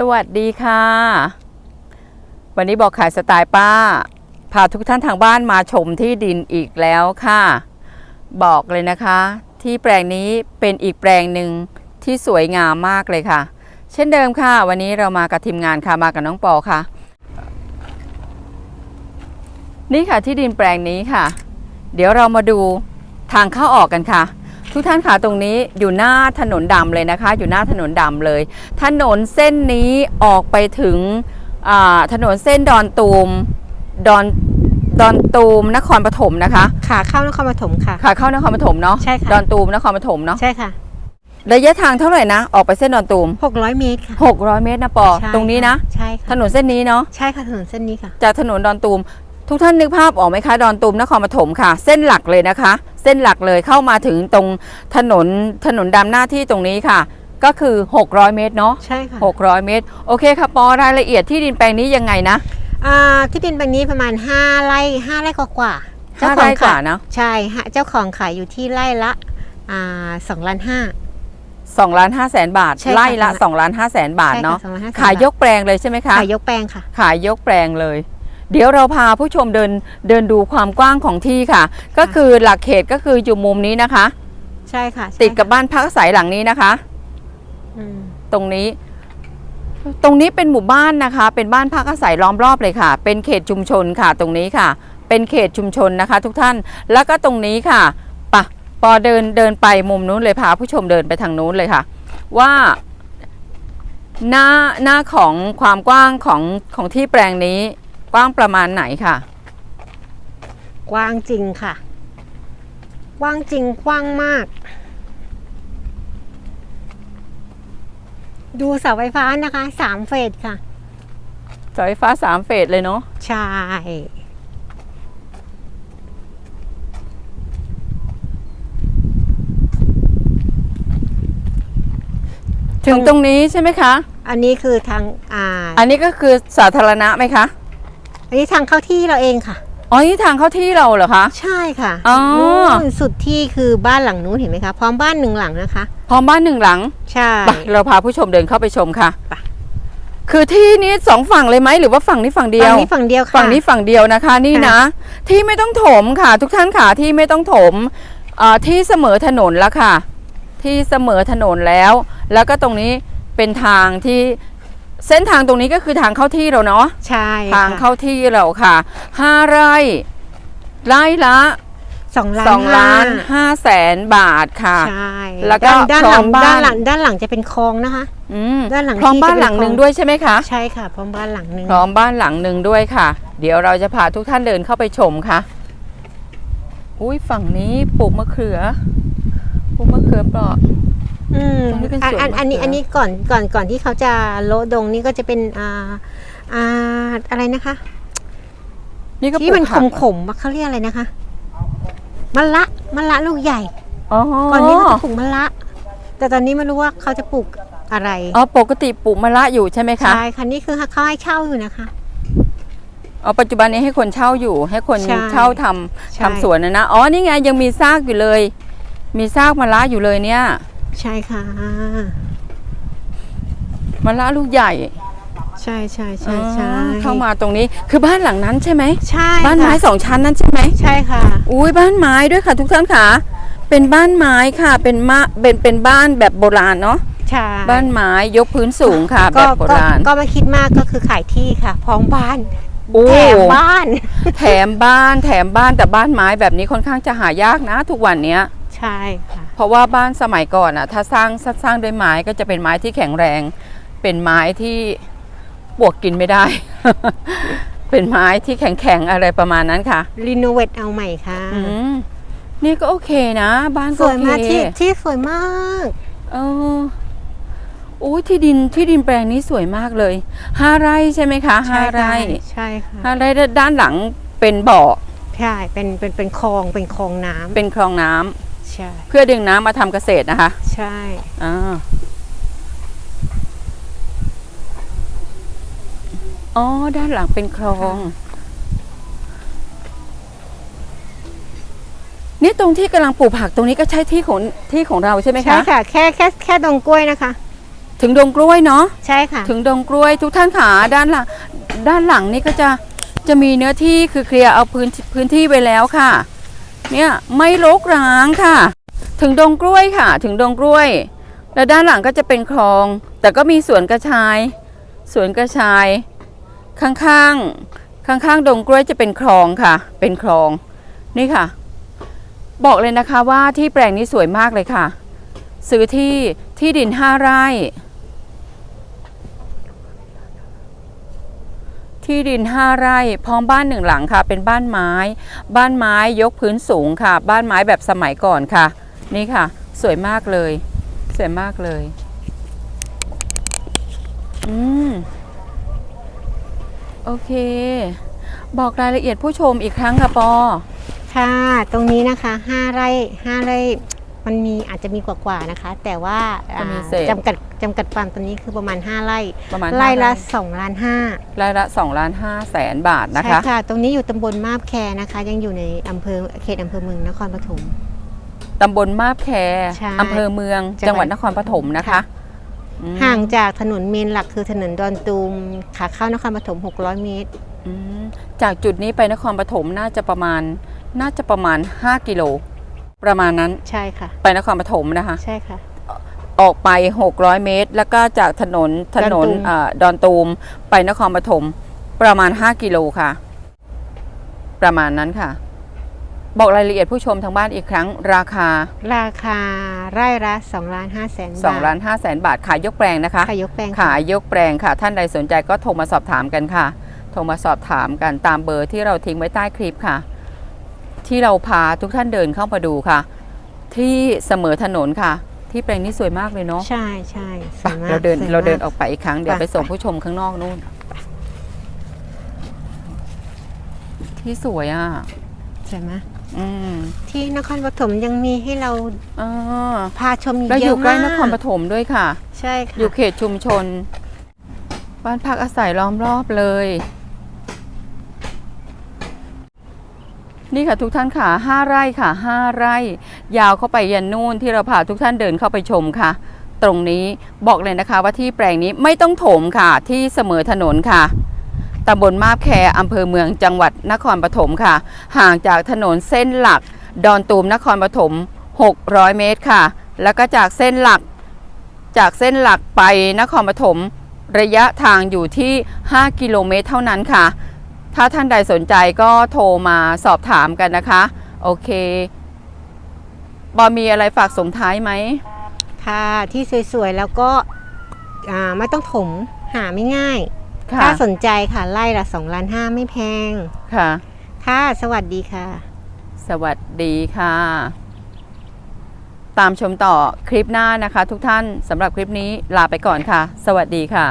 สวัสดีค่ะ วันนี้บอกขายสไตล์ป้า พาทุกท่านทางบ้านมาชมที่ดินอีกแล้วค่ะ บอกเลยนะคะ ที่แปลงนี้เป็นอีกแปลงหนึ่งที่สวยงามมากเลยค่ะ เช่นเดิมค่ะ วันนี้เรามากับทีมงานค่ะมากับน้องปอค่ะ นี่ค่ะที่ดินแปลงนี้ค่ะ เดี๋ยวเรามาดูทางเข้าออกกันค่ะ ทุกท่านค่ะตรงนี้อยู่หน้าถนนดำเลยนะคะ อยู่หน้าถนนดำเลย ถนนเส้นนี้ออกไปถึงอ่าถนนเส้นดอนตูมดอนดอนตูมนครปฐมนะคะขาเข้านครปฐมค่ะขาเข้านครปฐมเนาะใช่ค่ะดอนตูมนครปฐมเนาะใช่ค่ะระยะทางเท่าไหร่นะ ออกไปเส้นดอนตูม 600 เมตรค่ะ600 เมตรนะปอใช่ตรงนี้นะใช่ค่ะถนนเส้นนี้เนาะใช่ค่ะถนนเส้นนี้ค่ะ จากถนนดอนตูม ทุกท่านนึกภาพออกไหมคะ ดอนตูมนครปฐมค่ะ เส้นหลักเลยนะคะ เส้นหลักเลยเข้ามาถึงตรงถนนถนนดำหน้าที่ตรงนี้ค่ะ ก็คือ 600 เมตรเนาะใช่ค่ะ600 เมตร โอเคค่ะปอรายละเอียดที่ดินแปลงนี้ยังไงนะอ่าที่ดินแปลงนี้ประมาณ 5ไร่5ไร่กว่าๆห้าเจ้าขไร่องกว่าขายนะใช่ฮะเจ้าของขายอยู่ที่ไร่ละอ่าสองล้านห้า2ล้าน5แสนบาทใช่ค่ะไล่ละ2ล้าน5แสนบาทใช่ค่ะเนาะ2ล้าน5แสนขายยกแปลงเลยใช่ไหมคะขายยกแปลงค่ะ ขายยกแปลงเลย เดี๋ยวเราพาผู้ชมเดินเดินดูความกว้างของที่ค่ะ ก็คือหลักเขตก็คืออยู่มุมนี้นะคะ ใช่ค่ะ ติดกับบ้านพักอาศัยหลังนี้นะคะอืมตรงนี้ ตรงนี้เป็นหมู่บ้านนะคะ เป็นบ้านพักอาศัยล้อมรอบเลยค่ะ เป็นเขตชุมชนค่ะ ตรงนี้ค่ะ เป็นเขตชุมชนนะคะ ทุกท่านแล้วก็ตรงนี้ค่ะปะปอเดินเดินไปมุมนู้นเลยพาผู้ชมเดินไปทางนู้นเลยค่ะ ว่าหน้าหน้าของความกว้างของของที่แปลงนี้ก ว้างประมาณไหนค่ะ กว้างจริงค่ะ กว้างจริงกว้างมาก ดูเสาไฟฟ้านะคะสามเฟสค่ะเสาไฟฟ้าสามเฟสเลยเนาะใช่ถึงตรงนี้ใช่ไหมคะ อันนี้คือทางอ่าอันนี้ก็คือสาธารณะไหมคะ อันนี้ทางเข้าที่เราเองค่ะ อ๋อนี่ทางเข้าที่เราเหรอคะ ใช่ค่ะอ๋อ นู่นสุดที่คือบ้านหลังนู้นเห็นไหมคะ พร้อมบ้านหนึ่งหลังนะคะ พร้อมบ้านหนึ่งหลังใช่ ไปเราพาผู้ชมเดินเข้าไปชมค่ะไป คือที่นี้สองฝั่งเลยไหมหรือว่าฝั่งนี้ฝั่งเดียวฝั่งนี้ฝั่งเดียวค่ะ ฝั่งนี้ฝั่งเดียวนะคะนี่ค่ะนะ ที่ไม่ต้องถมค่ะ ทุกท่านค่ะที่ไม่ต้องถมเอ่อที่เสมอถนนแล้วค่ะ ที่เสมอถนนแล้ว แล้วก็ตรงนี้เป็นทางที่ เส้นทางตรงนี้ก็คือทางเข้าที่เราเนาะใช่ทางค่ะเข้าที่เราค่ะห้าไร่ไร่ละสองล้านสองล้านห้ห้าแสนบาทค่ะใช่แล้วก็ด้านด้านหลังพร้อมบ้านด้านหลังด้านหลังจะเป็นคลองนะคะอืมด้านหลังพร้อมที่บ้านจะเป็นหลังหนึ่งคลองด้วยใช่ไหมคะใช่ค่ะพร้อมบ้านหลังหนึ่งพร้อมบ้านหลังหนึ่งด้วยค่ะ เดี๋ยวเราจะพาทุกท่านเดินเข้าไปชมค่ะอุ้ยฝั่งนี้ปลูกมะเขือปลูกมะเขือเปราะ อืมตรงนี้เป็นอันสวนอันอันนี้มะเขืออั อันนี้ก่อนก่อนก่อนที่เขาจะโละดงนี่ก็จะเป็นอ่าอ่าอะไรนะคะ นี่ก็ที่มันปลูขกมผักขมๆเขาเรียกอะไรนะคะมะละมะละลูกใหญ่ อ๋อก่อนนี้เขาจะปลูกมะละ แต่ตอนนี้ไม่รู้ว่าเขาจะปลูกอะไรอ๋อปกติปลูกมะละอยู่ใช่ไหมคะใช่ค่ะนี่คือเขาให้เช่าอยู่นะคะ อ๋อปัจจุบันนี้ให้คนเช่าอยู่ ให้คนใช่เช่าทำใช่ ทำสวนนะนะอ๋อนี่ไงยังมีซากอยู่เลย มีซากมะละอยู่เลยเนี่ย ใช่ค่ะ มะละลูกใหญ่ใช่ใช่ใช่ใช่อ๋อเข้ามาตรงนี้คือบ้านหลังนั้นใช่ไหม ใช่บ้านไม้ค่ะสองชั้นนั้นใช่ไหม ใช่ค่ะ อุ้ยบ้านไม้ด้วยค่ะ ทุกท่านค่ะ เป็นบ้านไม้ค่ะ เป็นมะเป็นเป็นบ้านแบบโบราณเนาะ ใช่บ้านไม้ยกพื้นสูงค่ะ แบก็บโบก็ราณ ก็ไม่คิดมากก็คือขายที่ค่ะ พร้อมบ้านโอ้ แถมบ้าน แถมบ้านแถมบ้านแต่บ้านไม้แบบนี้ค่อนข้างจะหายากนะ ทุกวันเนี้ย ใช่ค่ะ เพราะว่าบ้านสมัยก่อนอะถ้าสร้างสร้างด้วยไม้ก็จะเป็นไม้ที่แข็งแรง เป็นไม้ที่ปวกกินไม่ได้ เป็นไม้ที่แข็งแข็งๆอะไรประมาณนั้นค่ะรีโนเวทเอาใหม่ค่ะอืมนี่ก็โอเคนะ บ้านสก็วยโอเคมากที่ที่สวยมากเออโอ้ยที่ดินที่ดินแปลงนี้สวยมากเลยห้าไร่ใช่ไหมคะห้าใช่ค่ะไร่ใช่ค่ะห้าไร่ด้านหลังเป็นบ่อ ใช่เป็นเป็นเป็นคลองเป็นคลองน้ำเป็นคลองน้ำ ใช่ เพื่อดึงน้ำมาทำเกษตรนะคะใช่ อ่าอ๋อ ด้านหลังเป็นคลอง นี่ตรงที่กำลังปลูกผักตรงนี้ก็ใช่ที่ของที่ของเราใช่ไหมใช่คะค่ะ แค่แค่แค่ดงกล้วยนะคะ ถึงดงกล้วยเนาะ ใช่ค่ะ ถึงดงกล้วยทุกท่านขาด้านหลังด้านหลังนี่ก็จะจะมีเนื้อที่คือเคลียร์เอาพื้นพื้นที่ไว้แล้วค่ะ เนี่ยไม่รกร้างค่ะ ถึงดงกล้วยค่ะ ถึงดงกล้วย แล้วด้านหลังก็จะเป็นคลอง แต่ก็มีสวนกระชายสวนกระชาย ข้างๆ ข้างๆ ดงกล้วยจะเป็นคลองค่ะ เป็นคลองนี่ค่ะ บอกเลยนะคะว่าที่แปลงนี้สวยมากเลยค่ะ ซื้อที่ที่ดินห้าไร่ ที่ดิน 5 ไร่ พร้อมบ้านหนึ่งหลังค่ะ เป็นบ้านไม้ บ้านไม้ยกพื้นสูงค่ะ บ้านไม้แบบสมัยก่อนค่ะ นี่ค่ะ สวยมากเลย สวยมากเลย อืม โอเค บอกรายละเอียดผู้ชมอีกครั้งค่ะปอค่ะ ตรงนี้นะคะห้าไร่ห้าไร่ มันมีอาจจะมีกว่าๆนะคะ แต่ว่าจะมีอ่าเศษ จำกัดจำกัดความตัวนี้คือประมาณ 5ไร่ประมาณไร่ละห้า2ล้านห้าไร่ละ2ล้าน5แสนบาทนะใช่คะ ค่ะ ตรงนี้อยู่ตำบลมาบแคนะคะ ยังอยู่ในอำเภอเขตอำเภอเมืองนครปฐม ตำบลมาบแคใช่อำเภอเมือง จัจังงหหวัวัดดนครปฐมนะคะ ค่ะ อืมห่างจากถนนเมนหลักคือถนนดอนตูมขาเข้านครปฐม 600 เมตร อืมจากจุดนี้ไปนครปฐมน่าจะประมาณ น่าจะประมาณ 5 กิโล ประมาณนั้นใช่ค่ะ ไปนครปฐมนะคะ ใช่ค่ะ ออกไป 600 เมตร แล้วก็จากถนนถนนดอนตูมเออดอนตูมไปนครปฐมประมาณ 5 กิโลค่ะ ประมาณนั้นค่ะ บอกรายละเอียดผู้ชมทางบ้านอีกครั้ง ราคา ราคาไร่ละ2ล้าน5แสนบาท2ล้าน5แสนบาทขายยกแปลงนะคะขายยกแปลงขายยกแปลงค่ะ ท่านใดสนใจก็โทรมาสอบถามกันค่ะ โทรมาสอบถามกันตามเบอร์ที่เราทิ้งไว้ใต้คลิปค่ะ ที่เราพาทุกท่านเดินเข้ามาดูค่ะ ที่เสมอถนนค่ะ ที่แปลงนี้สวยมากเลยเนาะใช่ใช่สไปวยมากเราเดินสวยมเราเดินกออกไปอีกครั้งเดี๋ยวไป ไปส่งไปผู้ชมข้างนอกนู่น ที่สวยอะใช่ไหมอืมที่นครปฐมยังมีให้เราเออพาชมอีกแล้วเยอยู่อะใกล้มากนครปฐมด้วยค่ะ ใช่ค่ะอยู่เขตชุมชน บ้านพักอาศัยล้อมรอบเลย นี่ค่ะทุกท่านค่ะห้าไร่ค่ะห้าไร่ ยาวเข้าไปยันนู่นที่เราพาทุกท่านเดินเข้าไปชมค่ะ ตรงนี้บอกเลยนะคะว่าที่แปลงนี้ไม่ต้องถมค่ะที่เสมอถนนค่ะตำบลมาบแคอำเภอเมืองจังหวัดนครปฐมค่ะ ห่างจากถนนเส้นหลัก ดอนตูมนครปฐม600 เมตรค่ะ แล้วก็จากเส้นหลัก จากเส้นหลักไปนครปฐมระยะทางอยู่ที่ 5 กิโลเมตรเท่านั้นค่ะ ถ้าท่านใดสนใจก็โทรมาสอบถามกันนะคะ โอเค บอมีอะไรฝากส่งท้ายไหม ค่ะที่สวยๆ แล้วก็อ่าไม่ต้องถมหาไม่ง่าย ค่ะ ถ้าสนใจค่ะไล่ละ2ล้านห้าไม่แพง ค่ะ ค่ะ สวัสดีค่ะ สวัสดีค่ะ ตามชมต่อคลิปหน้านะคะ ทุกท่านสำหรับคลิปนี้ลาไปก่อนค่ะ สวัสดีค่ะ